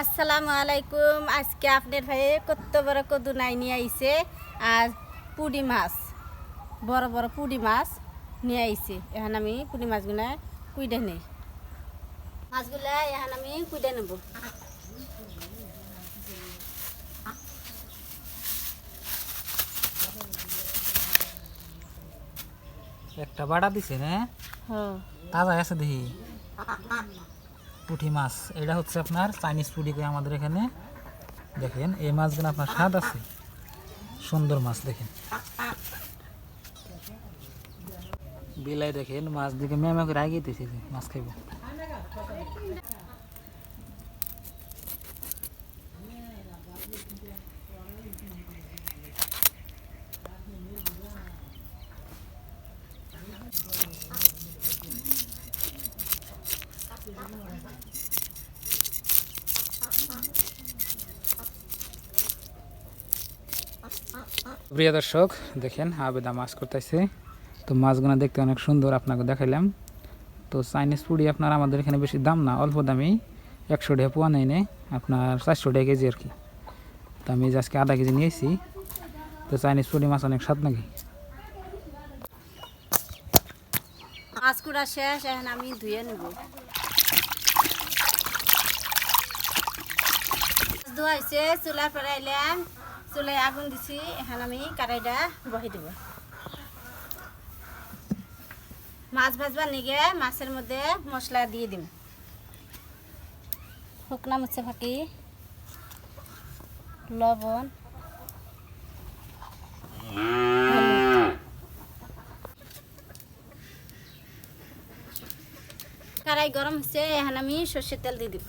আসসালামু আলাইকুম। আজকে আপনার ভাই কত বড় কদু নাই নিয়ে আইছে আর পুডি মাছ বড় বড় পুডি মাছ নিয়ে আইছে। এখন আমি পুডি মাছগুলা কুইডে নেই। মাছগুলা এখন আমি কুইডে নেব। একটা বাড়া দিছে না? হ্যাঁ। তাজা আছে দেখি। পুঁটি মাছ। এটা হচ্ছে আপনার চাইনিজ পুঁটি করে আমাদের এখানে। দেখেন, এই মাছগুলো আপনার স্বাদ আছে। সুন্দর মাছ, দেখেন। বিলাই দেখেন, মাছ দিকে মেয়ে করে রাগিয়ে দিয়েছে মাছ খাইব। প্রিয় দর্শক, দেখেন আবেদা মাছ করতেছে। তো মাছগুলো দেখতে অনেক সুন্দর আপনাকে দেখাইলাম। তো চাইনিজ পুড়ি আপনার আমাদের এখানে বেশি দাম না, অল্প দামেই একশো টাকা পোয়া নেই নে, আপনার চারশো টাকা কেজি আর কি। তো আমি আজকে আধা কেজি নিয়েছি। তো চাইনিজ পুড়ি মাছ অনেক স্বাদ নাকি? মাছ কুড়া শেষ, এখন আমি ধুয়ে নেব। ধোয়াইছে চুলা পড়াইলাম চুলায় আগুন দিছি, এখন আমি কড়াইটা বহি দেব। মাছ ভাজবার নিগে, মাছের মধ্যে মশলা দিয়ে দিম। শুকনা মুছে ফাঁকি, লবণ, কড়াই গরম হচ্ছে এখন আমি সর্ষের তেল দিয়ে দিব।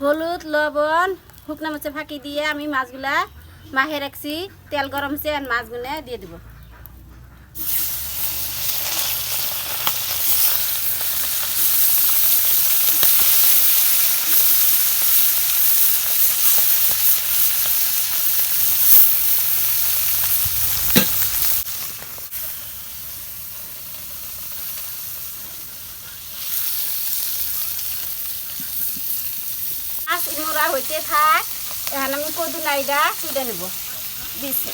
হলুদ, লবণ, শুকনা মাছে ফাঁকি দিয়ে আমি মাছগুলা মাহে রাখছি। তেল গরম হচ্ছে আর মাছগুলো দিয়ে দিব মাছ মোড়া হইতে থাক। এখন আমি কদু নাইডা তুলে নেব। দিচ্ছে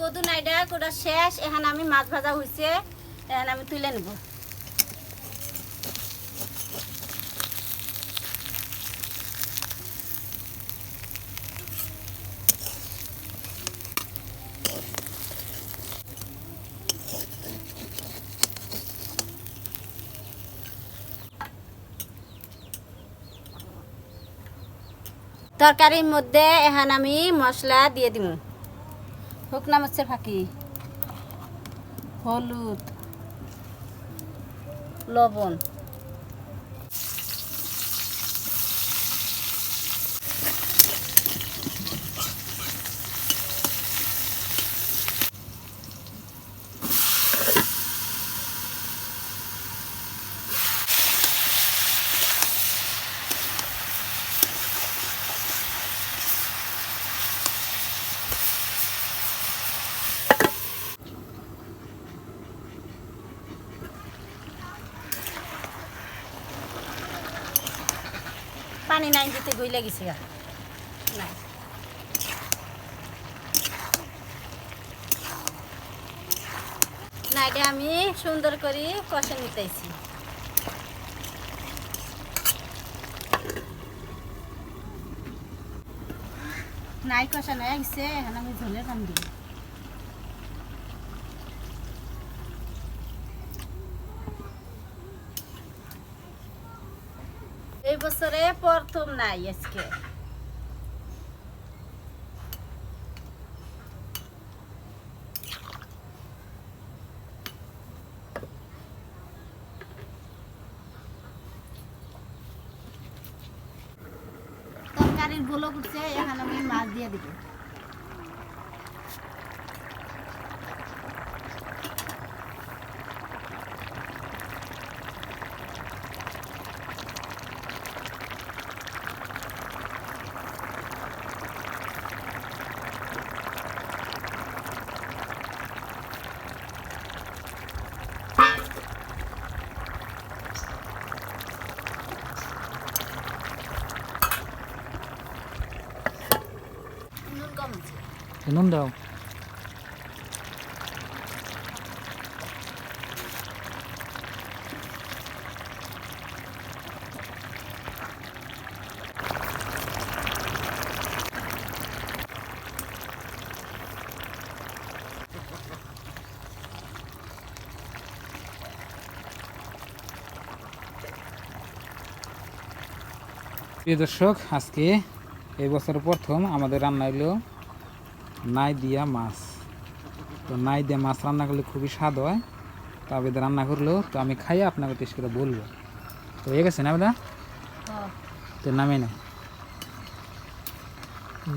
কদু নাইডা কোটা শেষ এখন আমি মাছ ভাজা হয়েছে এখন আমি তুলে নেব। তরকারির মধ্যে এখন আমি মশলা দিয়ে দিব শুকনা মাছের ফাঁকি। হলুদ। লবণ। পানি নাই দিতে গইলে গেছে নাই। আমি সুন্দর করে কষে নিতেছি। নাই কষা নাই গেছে এখন আমি ঝোলের পান দিই এই বছরে প্রথম নাই আজকে। তরকারিরগুলো করছে এখানে আমি মাছ দিয়ে দিব। নুন প্রিয় দর্শক আজকে এই বছর প্রথম আমাদের রান্না হলো নাই দিয়া মাছ। তো নাই দিয়া মাছ রান্না করলে খুবই স্বাদ হয়। তো আবেদা রান্না করলেও তো আমি খাইয়ে আপনাকে টেস্ট করে বলব। তো হয়ে গেছে না বেদা হ্যাঁ। তো নামে না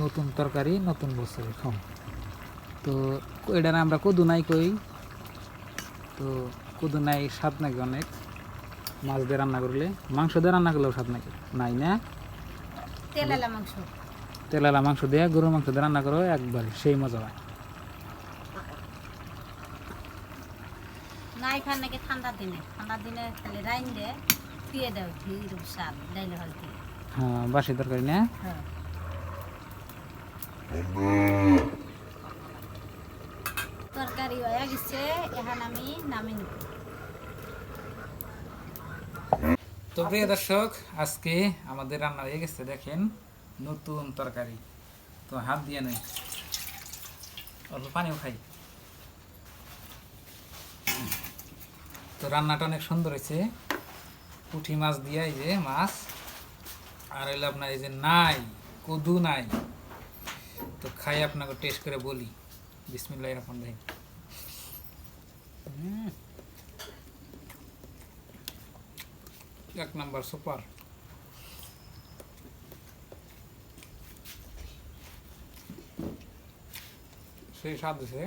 নতুন তরকারি নতুন বছরে খাও। তো এটার আমরা কদু নাই কই। তো কদু নাই স্বাদ নাকি অনেক। মাছ দিয়ে রান্না করলে। মাংস দিয়ে রান্না করলেও স্বাদ নাকি? নাই না? মাংস। তেলালা মাংস দিয়ে গরুর মাংস দিয়ে রান্না করো একবার সেই মজা হয়। নাই খান নাকি ঠান্ডার দিনে ঠান্ডার দিনে খালি রাইন দে পিয়ে দাও ঠিক স্বাদ ডাইলে হল কি হ্যাঁ বাসি তরকারি না? হ্যাঁ। তরকারি হয়ে গেছে এখন আমি নামে নিব। তো প্রিয় দর্শক আজকে আমাদের রান্না হয়ে গেছে দেখেন। নতুন তরকারি। তো হাত দিয়ে নেই। অল্প পানিও খাই। তো রান্নাটা অনেক সুন্দর হয়েছে। পুঁটি মাছ দিয়ে এই যে মাছ। আর হইল আপনার এই যে নাই, কদু নাই। তো খাই আপনাকে টেস্ট করে বলি। বিসমিল্লাহ রহমান রহিম। হুম। এক নাম্বার সুপার। সেই স্বাদ আছে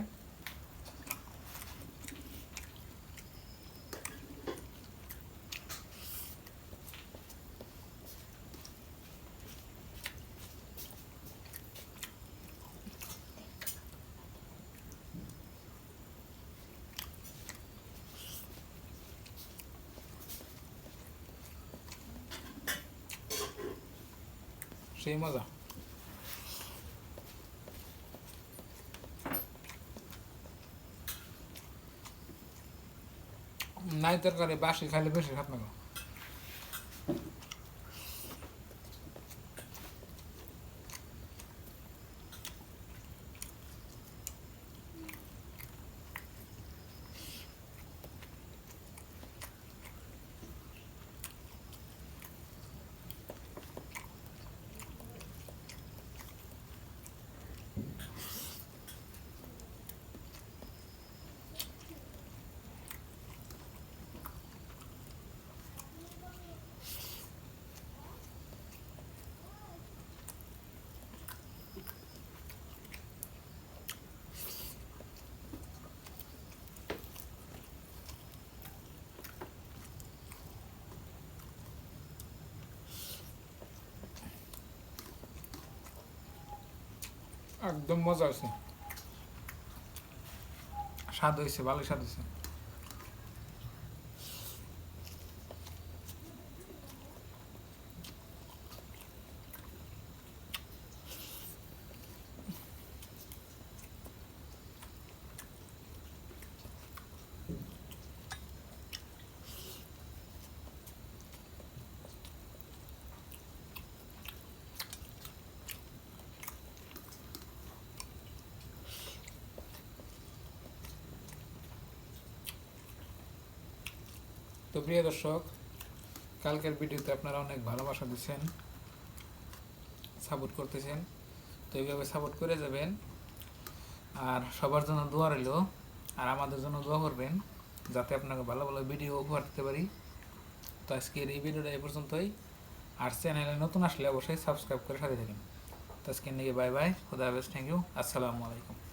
সেই মজা নাই তরকারি বাসি খাইলে বেশি খাত না একদম মজা হয়েছে। স্বাদ হয়েছে ভালো স্বাদ হয়েছে। তো প্রিয় দর্শক, কালকের ভিডিওতে আপনারা অনেক ভালোবাসা দিচ্ছেন সাপোর্ট করতেছেন। তো এইভাবে সাপোর্ট করে যাবেন। আর সবার জন্য দোয়া রইল, আর আমাদের জন্য দোয়া করবেন, যাতে আপনাকে ভালো ভালো ভিডিও উপহার দিতে পারি। তো আজকের এই ভিডিওটা এই পর্যন্তই। আর চ্যানেলে নতুন আসলে অবশ্যই সাবস্ক্রাইব করে সাথে থাকেন। তো আজকে নিয়ে বাই বাই খুদা হাফেজ থ্যাংক ইউ আসসালামু আলাইকুম।